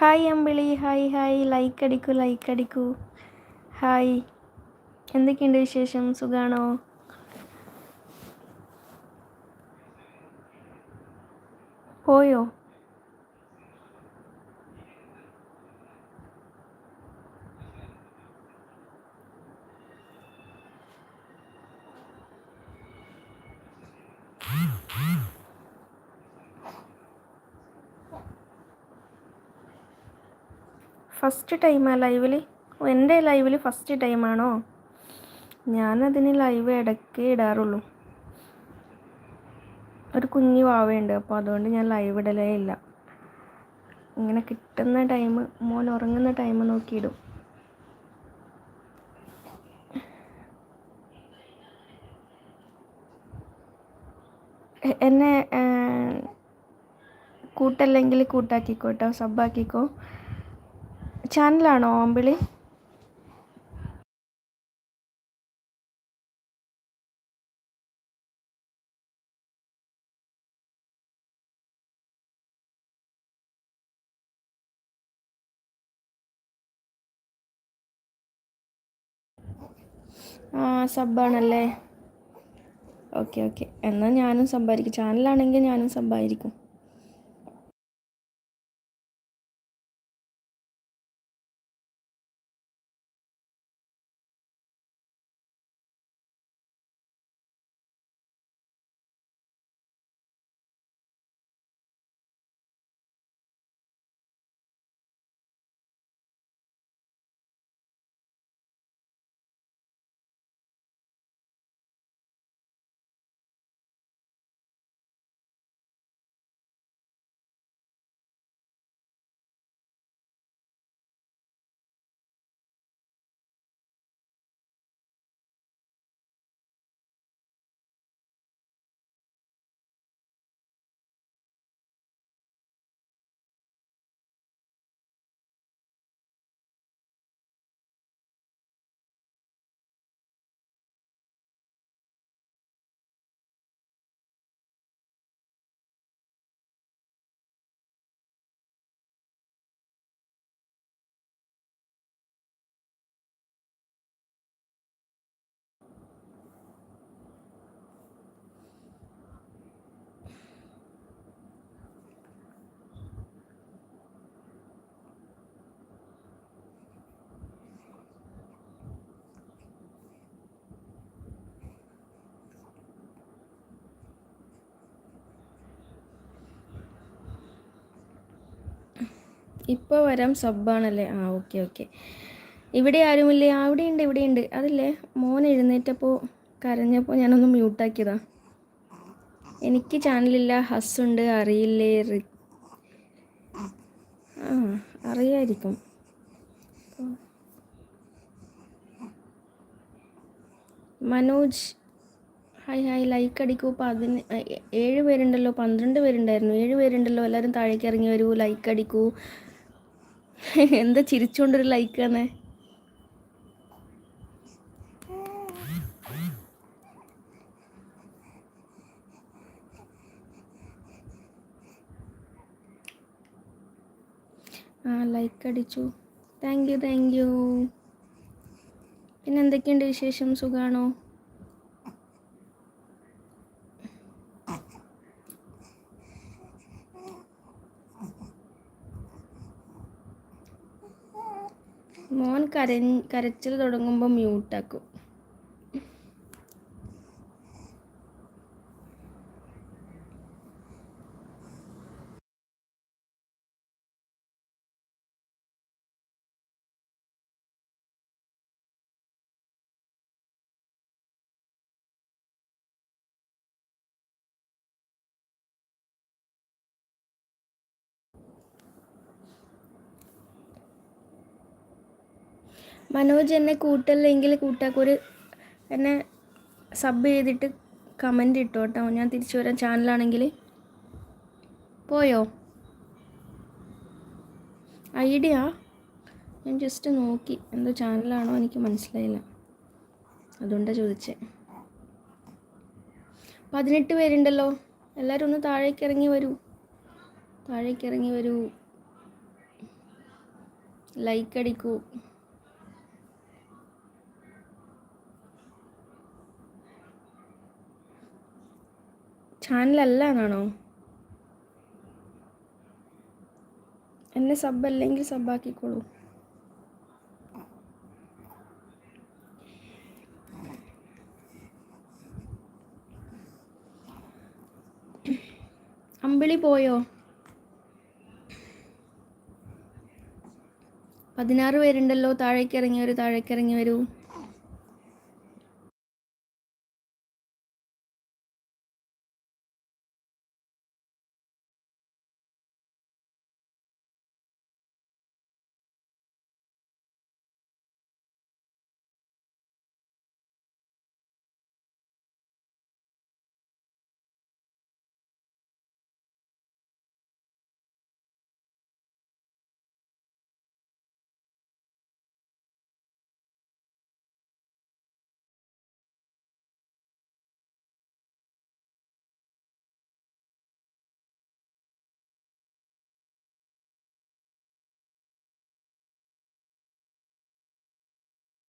Hi Ambili hi hi. Like അടിക്കൂ like അടിക്കൂ. Hi എന്തൊക്കെയുണ്ട് വിശേഷം? സുഖാണോ? പോയോ? ഫസ്റ്റ് ടൈമാ ലൈവിൽ എന്റെ ലൈവിൽ ഫസ്റ്റ് ടൈമാണോ ഞാനതിന് ലൈവ് ഇടയ്ക്ക് ഇടാറുള്ളൂ. ഒരു കുഞ്ഞു വാവയുണ്ട് അപ്പോൾ അതുകൊണ്ട് ഞാൻ ലൈവ് ഇടലേ ഇല്ല. ഇങ്ങനെ കിട്ടുന്ന ടൈം മോൻ ഉറങ്ങുന്ന ടൈം നോക്കിയിടും എന്നെ കൂട്ടല്ലെങ്കിൽ കൂട്ടാക്കിക്കോട്ടോ സബ്ബാക്കിക്കോ? ചാനലാണോ ഓമ്പിളി ആ സബ്ബാണല്ലേ? Okay okay. എന്നാൽ ഞാനും സബ്ബായിരിക്കും ചാനലാണെങ്കിൽ ഞാനും സബ്ബായിരിക്കും ഇപ്പോൾ വരാം സബ്ബാണല്ലേ? ആ ഓക്കെ ഓക്കെ. ഇവിടെ ആരുമില്ലേ? ആ ഇവിടെയുണ്ട് ഇവിടെയുണ്ട്. അതില്ലേ? മോൻ എഴുന്നേറ്റപ്പോൾ കരഞ്ഞപ്പോൾ ഞാനൊന്ന് മ്യൂട്ടാക്കിയതാ എനിക്ക് ചാനലില്ല ഹസ്സുണ്ട് അറിയില്ലേ? ആ അറിയായിരിക്കും. മനോജ് ഹായ് ഹായ് ലൈക്ക് അടിക്കൂ. പതിന് ഏഴ് പേരുണ്ടല്ലോ പന്ത്രണ്ട് പേരുണ്ടായിരുന്നു. ഏഴ് പേരുണ്ടല്ലോ എല്ലാവരും താഴേക്ക് ഇറങ്ങി വരൂ ലൈക്ക് അടിക്കൂ. എന്താ ചിരിച്ചുകൊണ്ടൊരു ലൈക്ക് ആണ് ആ ലൈക്ക് അടിച്ചു താങ്ക് യു താങ്ക് യു. പിന്നെ എന്തൊക്കെയുണ്ട് വിശേഷം? സുഖാണോ? മോൻ കര കരച്ചിൽ തുടങ്ങുമ്പോൾ മ്യൂട്ടാക്കും മനോജ് എന്നെ കൂട്ടല്ലെങ്കിൽ കൂട്ടാക്കൊരു എന്നെ സബ് ചെയ്തിട്ട് കമന്റ് ഇട്ടോ കേട്ടോ ഞാൻ തിരിച്ചു വരാം. ചാനലാണെങ്കിൽ പോയോ? ഐഡിയ? ഞാൻ ജസ്റ്റ് നോക്കി. എന്തോ ചാനലാണോ എനിക്ക് മനസ്സിലായില്ല. അതുകൊണ്ടാണ് ചോദിച്ചേ. പതിനെട്ട് പേരുണ്ടല്ലോ. എല്ലാവരും ഒന്ന് താഴേക്ക് ഇറങ്ങി വരൂ. താഴേക്ക് ഇറങ്ങി വരൂ. ലൈക്ക് അടിക്കൂ. ചാനലല്ല എന്നാണോ എന്നെ സബ് അല്ലെങ്കിൽ സബാക്കിക്കോളൂ അമ്പിളി പോയോ? പതിനാറ് പേരുണ്ടല്ലോ താഴേക്ക് ഇറങ്ങി വരൂ താഴേക്ക് ഇറങ്ങി വരൂ.